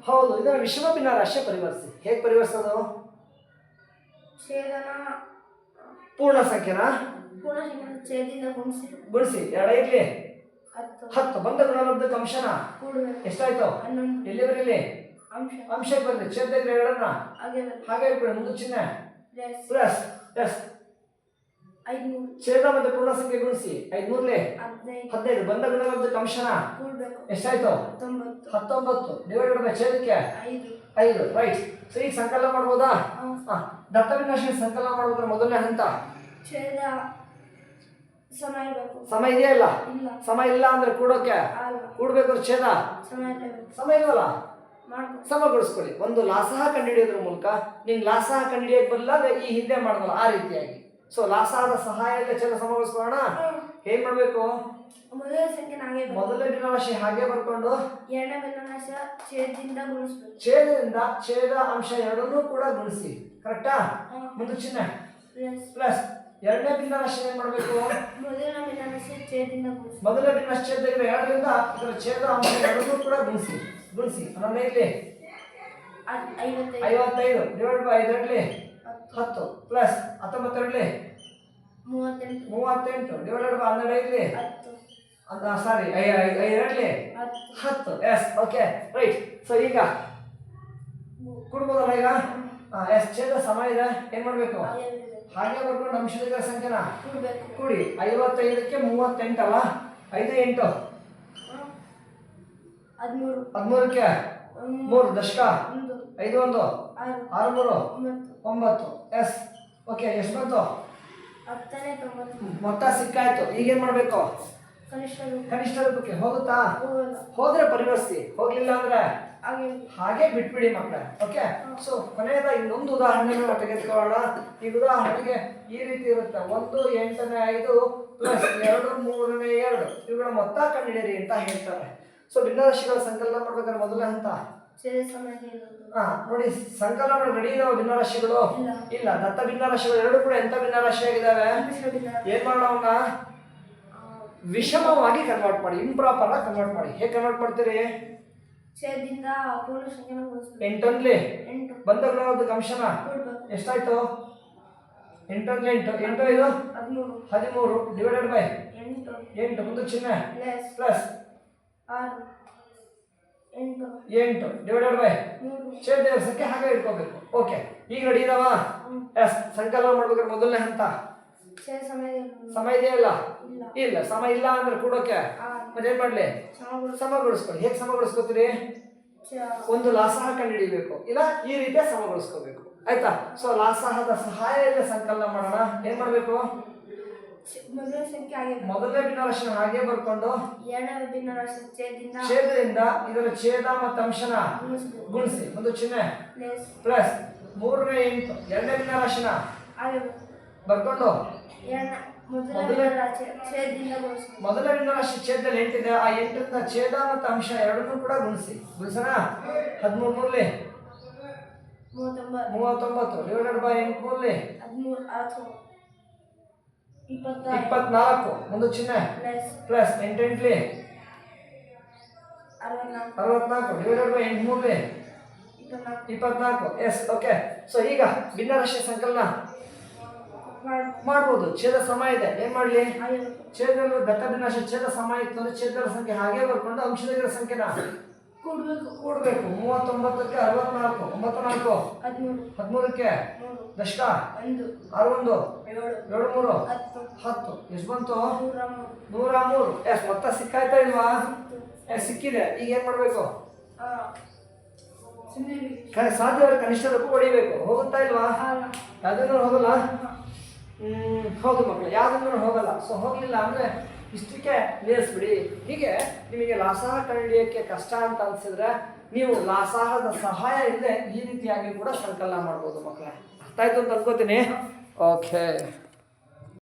ಹೌದು ಇದನ್ನ ವಿಷಮ ಭಿನ್ನರಾಶಿ ಪರಿವರ್ತಿಸಿ ಹೇಗೆ ಪರಿವರ್ಸೋದು? ಛೇದನ ಪೂರ್ಣ ಸಂಖ್ಯೆನ ಬಿಡಿಸಿ ಗುಣಿಸಿ. ಎರಡ ಇರ್ಲಿ. ಹತ್ತು. ಬಂದ ಗುಣಲಬ್ಧಕ್ಕೆ ಅಂಶನ? ಎಷ್ಟಾಯ್ತು? ಎಲ್ಲಿ ಬರಲಿ ಅಂಶ. ಅಂಶಕ್ಕೆ ಬರಲಿ ಛೇದ ಎರಡನ್ನ? ಹಾಗೆ ಇಟ್ಬಿಡಿ ಮುಂದೆ ಚಿಹ್ನೆ. ಪ್ಲಸ್. ಪ್ಲಸ್ ಎಸ್ ಛೇದ ಮತ್ತೆ ಪೂರ್ಣ ಸಂಖ್ಯೆ ಗುಣಿಸಿ ಐದ್ನೂರ್ಲಿ. ಹದಿನೈದು. ಹದಿನೈದು ಬಂದ ಗುಣಲಬ್ಧಕ್ಕೆ ಅಂಶನ? ಎಷ್ಟಾಯ್ತು? ಹತ್ತೊಂಬತ್ತು. ಡಿವೈಡ್ ಡಿವೈಡೆಡ್ ಬೈ ಛೇದಕ್ಕೆ? ಐದು. ರೈಟ್. ಸರಿ ಸಂಕಲನ ಮಾಡ್ಬೋದಾ? ದತ್ತ ವಿನಾಶನ ಸಂಕಲನ ಮಾಡ್ಬೇಕಾದ್ರೆ ಮೊದಲನೇ ಹಂತ. ಛೇದ ಸಮಯ ಬೇಕು ಸಮಯ ಇದೆಯಾ ಇಲ್ಲ? ಇಲ್ಲ. ಸಮಯ ಇಲ್ಲ ಅಂದ್ರೆ ಕೂಡೋಕೆ? ಆಗ ಕೂಡ್ಬೇಕಾದ್ರೆ ಛೇದ? ಸಮಯ ಇಲ್ವಲ್ಲ? ಮಾಡ್ಬೇಕು. ಸಮಗೊಳಿಸ್ಕೊಳ್ಳಿ ಒಂದು ಲಾಸಹ ಕಂಡುಹಿಡಿಯೋದ್ರ ಮೂಲಕ ನಿಂಗೆ ಲಾಸಹ ಕಂಡುಹಿಡಿಯಕ್ ಬರಲ್ಲ ಅಂದ್ರೆ ಈ ಹಿಂದೆ ಮಾಡಿದ್ವಲ್ಲ ಆ ರೀತಿಯಾಗಿ. ಸೊ ಲಾಸಹದ ಸಹಾಯದ ಛೇದ ಸಮಗೊಳಿಸ್ಕೊಳ್ಳೋಣ ಏನ್ ಮಾಡ್ಬೇಕು? ಮೊದಲ ಸಂಖ್ಯೆ ಮೊದಲನೇ ರಾಶಿ ಹಾಗೆ ಬರ್ಕೊಂಡು? ಎರಡನೇ ಛೇದದಿಂದ ಗುಣಿಸ್ಬೇಕು. ಛೇದದಿಂದ ಛೇದ ಅಂಶ ಎರಡನ್ನೂ ಕೂಡ ಗುಣಿಸಿ. ಕರೆಕ್ಟಾ ಹ್ಮ್. ಮುಂದೆ ಚಿಹ್ನೆ? ಪ್ಲಸ್ ಪ್ಲಸ್ ಎರಡನೇ ಭಿನ್ನರಾಶಿ ಏನ್ ಮಾಡಬೇಕು? ಮೊದಲ ದಿನ ಛೇದದಿಂದ ಗುಣಿಸ್ಬೇಕು ಮೊದಲನೇ ಭಿನ್ನರಾಶಿ ಛೇದ ತೆಗೆದ್ರೆ ಎರಡರಿಂದ ಇದರ ಛೇದ ಅಂಶ ಎರಡನ್ನೂ ಕೂಡ ಗುಣಿಸಿ. ಗುಣಿಸಿ. ಹನ್ನೊಂದು ಇಲ್ಲಿ ಐವತ್ತೈದು. ಡಿವೈಡ್ ಬೈ ಐದರಲ್ಲಿ ಹತ್ತು. ಹತ್ತು. ಪ್ಲಸ್ ಹತ್ತೊಂಬತ್ತರಲ್ಲಿ ಮೂವತ್ತೆಂಟು. ಮೂವತ್ತೆಂಟು. ಡಿವೈಡೆಡ್ ಬೈ ಹನ್ನೆರಡು ಇರಲಿ ಹತ್ತು. ಸಾರಿ ಎರಡಲಿ ಹತ್ತು. ಎಸ್ ಓಕೆ ರೈಟ್ ಸೊ ಈಗ ಕೊಡ್ಬೋದಲ್ಲ ಈಗ? ಎಸ್ ಛೇದ ಸಮಯ ಇದೆ ಏನ್ ಮಾಡ್ಬೇಕು? ಹಾಗೆ ಬರ್ಕೊಂಡು ಅಂಶಗಳ ಸಂಖ್ಯೆನ ಕೂಡಿ. ಐವತ್ತೈದಕ್ಕೆ ಮೂವತ್ತೆಂಟಲ್ಲ ಐದು ಎಂಟು? ಹದಿಮೂರು. ಹದಿಮೂರಕ್ಕೆ? ಮೂರು ದಶಕ? ಐದು ಒಂದು? ಆರು. ಮೂರು ಒಂಬತ್ತು. ಎಸ್. ಓಕೆ ಎಷ್ಟು ಬಂತು? ಮೊತ್ತ ಸಿಕ್ಕಾಯ್ತು. ಈಗೇನ್ ಮಾಡ್ಬೇಕು? ಕನಿಷ್ಠ ರೂಪ. ಕನಿಷ್ಠ ರೂಪಕ್ಕೆ ಹೋಗುತ್ತಾ? ಹೋದ್ರೆ ಪರಿವರ್ಸಿ. ಹೋಗ್ಲಿಲ್ಲ ಅಂದ್ರೆ? ಹಾಗೆ ಬಿಟ್ಬಿಡಿ ಮಕ್ಕಳ ಓಕೆ ಸೊ ಕೊನೆಯದ ಇನ್ನೊಂದು ಉದಾಹರಣೆನ ತೆಗೆದುಕೊಳ್ಳೋಣ. ಈ ಉದಾಹರಣೆಗೆ ಈ ರೀತಿ ಇರುತ್ತೆ. ಒಂದು ಎಂಟನೇ ಐದು ಪ್ಲಸ್ ಎರಡು ಮೂರನೇ ಎರಡು. ಇವುಗಳ ಮೊತ್ತ ಕಂಡುಹಿಡಿಯಿರಿ ಅಂತ ಹೇಳ್ತಾರೆ. ಸೊ ಭಿನ್ನರಾಶಿಗಳ ಸಂಕಲನ ಮಾಡ್ಬೇಕಾದ್ರೆ ಮೊದಲ ಹಂತ ಹಾ ನೋಡಿ ಸಂಕಲನ ನಡೆಯೋ ರೆಡಿ ಇದಾವೆ ಭಿನ್ನರಾಶಿಗಳು? ಇಲ್ಲ. ದತ್ತ ಭಿನ್ನರಾಶಿಗಳು ಎರಡು ಕೂಡ ಎಂತ ಭಿನ್ನರಾಶಿ ಆಗಿದ್ದಾವೆ? ಏನ್ ಮಾಡೋಣ ವಿಷಮವಾಗಿ ಕನ್ವರ್ಟ್ ಮಾಡಿ ಇಂಪ್ರಾಪರ್ ಆಗಿ ಕನ್ವರ್ಟ್ ಮಾಡಿ. ಹೇಗೆ ಕನ್ವರ್ಟ್ ಮಾಡ್ತೀರಿ? ಪೂರ್ಣ ಎಂಟನ್ಲಿ ಎಂಟು. ಬಂದ ಗುಣದ ಅಂಶನ? ಕೂಡ್ಬೇಕು ಎಷ್ಟಾಯ್ತು? ಎಂಟು ಎಂಟು. ಇದು ಹದಿಮೂರು. ಹದಿಮೂರು. ಡಿವೈಡೆಡ್ ಬೈ ಎಂಟು. ಎಂಟು. ಮುಂದೆ ಚಿಹ್ನೆ? ಪ್ಲಸ್ ಪ್ಲಸ್ ಆರು. ಎಂಟು. ಎಂಟು. ಡಿವೈಡೆಡ್ ಬೈ ಛೇದ ಹಾಗೆ ಇಟ್ಕೋಬೇಕು. ಓಕೆ ಈಗ ರೆಡಿ ಇದಾವಾ? ಎಸ್ ಸಂಕಲನ ಮಾಡ್ಬೇಕಾದ್ರೆ ಮೊದಲನೇ ಹಂತ. ಸಮಯ ಇದೆಯಾ ಇಲ್ಲ. ಇಲ್ಲ ಸಮಯ ಇಲ್ಲ ಅಂದ್ರೆ ಕೂಡೋಕೆ ಮತ್ತೇನ್ ಮಾಡ್ಲಿ? ಸಮಗೊಳಿಸ ಸಮಗೊಳಿಸ್ಕೊಳ್ಳಿ ಹೇಗೆ ಸಮಗೊಳಿಸ್ಕೊತೀರಿ ಒಂದು ಲಾಸಹ ಕಂಡುಹಿಡಿಬೇಕು. ಇಲ್ಲ ಈ ರೀತಿಯ ಸಮಗೊಳಿಸ್ಕೋಬೇಕು ಆಯ್ತಾ? ಸೊ ಲಾಸಹದ ಸಹಾಯದಿಂದ ಸಂಕಲನ ಮಾಡೋಣ. ಏನ್ ಮಾಡ್ಬೇಕು? ಮೊದಲನೇ ಮೊದಲ ಸಂಖ್ಯೆ ಹಾಗೆ ಬರ್ಕೊಂಡು ಭಿನ್ನರಾಶ ಛೇದದಿಂದ ಇದರ ಛೇದ ಮತ್ತು ಅಂಶನ ಗುಣಿಸಿ. ಒಂದು ಚಿಹ್ನೆ. ಪ್ಲಸ್ ಮೂರನೇ ಎಂಟು. ಎರಡನೇ ಭಿನ್ನರಾಶಿನ. ಬರ್ಕೊಂಡು. ಮೊದಲನೇ ರಾಶಿ ಛೇದದಲ್ಲಿ ಎಂಟಿದೆ. ಆ ಎಂಟರಿಂದ ಛೇದ ಮತ್ತು ಅಂಶ ಎರಡನ್ನೂ ಕೂಡ ಗುಣಿಸಿ. ಗುಣಿಸೋಣ? ಹದಿಮೂರು ಮೂರ್ಲಿ. ಮೂವತ್ತೊಂಬತ್ತು. ಡಿವೈಡೆಡ್ ಬೈ ಎಂಟು ಮೂರ್ಲಿ. ಇಪ್ಪತ್ನಾಲ್ಕು. ಒಂದು ಚಿಹ್ನೆ ಪ್ಲಸ್. ಎಂಟೆಂಟ್ಲಿ. ಅರವತ್ನಾಲ್ಕು. ಡಿವೈಡೆಡ್ ಬೈ ಎಂಟು ಮೂರ್ಲಿ. ಇಪ್ಪತ್ನಾಲ್ಕು. Yes okay. ಸೊ ಈಗ ಭಿನ್ನರಾಶಿ ಸಂಕಲನ. ಮಾಡ್ಬೋದು. ಛೇದ ಸಮಯ ಇದೆ. ಏನ್ ಮಾಡ್ಲಿ? ಛೇದ ಛೇದಗಳು ದತ್ತ ವಿನಾಶ ಛೇದ ಸಮಯ ಇತ್ತು ಅಂದ್ರೆ ಛೇದರ ಸಂಖ್ಯೆ ಹಾಗೆ ಬರ್ಕೊಂಡು ಅಂಶದ ಸಂಖ್ಯೆನ ಕೂಡಬೇಕು. ಕೂಡಬೇಕು. ಮೂವತ್ತೊಂಬತ್ತಕ್ಕೆ ಅರವತ್ನಾಲ್ಕು. ಒಂಬತ್ತು ನಾಲ್ಕು ಹದಿಮೂರು. ಹದಿಮೂರಕ್ಕೆ? ಮೂರು. ದಶಕ? ಒಂದು. ಏಳು. ಮೂರು ಹತ್ತು. ಎಷ್ಟು ಬಂತು? ನೂರ ಮೂರು ಎಸ್ ಮೊತ್ತ ಸಿಕ್ಕಾಯ್ತಾ ಇಲ್ವಾ? ಸಿಕ್ಕಿದೆ. ಈಗ ಏನ್ ಮಾಡ್ಬೇಕು? ಸಾಧ್ಯವಾದ ಕನಿಷ್ಠ ರೂಪ ಹೊಡಿಬೇಕು ಹೋಗುತ್ತಾ ಇಲ್ವಾ? ಯಾವ್ದನ್ನು ಹೋಗಲ್ಲ? ಹೌದು ಮಕ್ಕಳು ಯಾವ್ದನ್ನು ಹೋಗಲ್ಲ. ಸೊ ಹೋಗಲಿಲ್ಲ ಅಂದ್ರೆ ಇಷ್ಟಕ್ಕೆ ನಿಲ್ಲಿಸ್ಬಿಡಿ. ಹೀಗೆ ನಿಮಗೆ ಲಾಸಾಹ ಕಂಡುಹಿಡಿಯೋಕ್ಕೆ ಕಷ್ಟ ಅಂತ ಅನ್ಸಿದ್ರೆ ನೀವು ಲಾಸಾಹದ ಸಹಾಯ ಇಲ್ಲದೆ ಈ ರೀತಿಯಾಗಿ ಕೂಡ ಸಂಕಲನ ಮಾಡ್ಬೋದು ಮಕ್ಕಳೇ. ಅರ್ಥ ಆಯ್ತು ಅಂತ ಅನ್ಕೋತೀನಿ? ಓಕೆ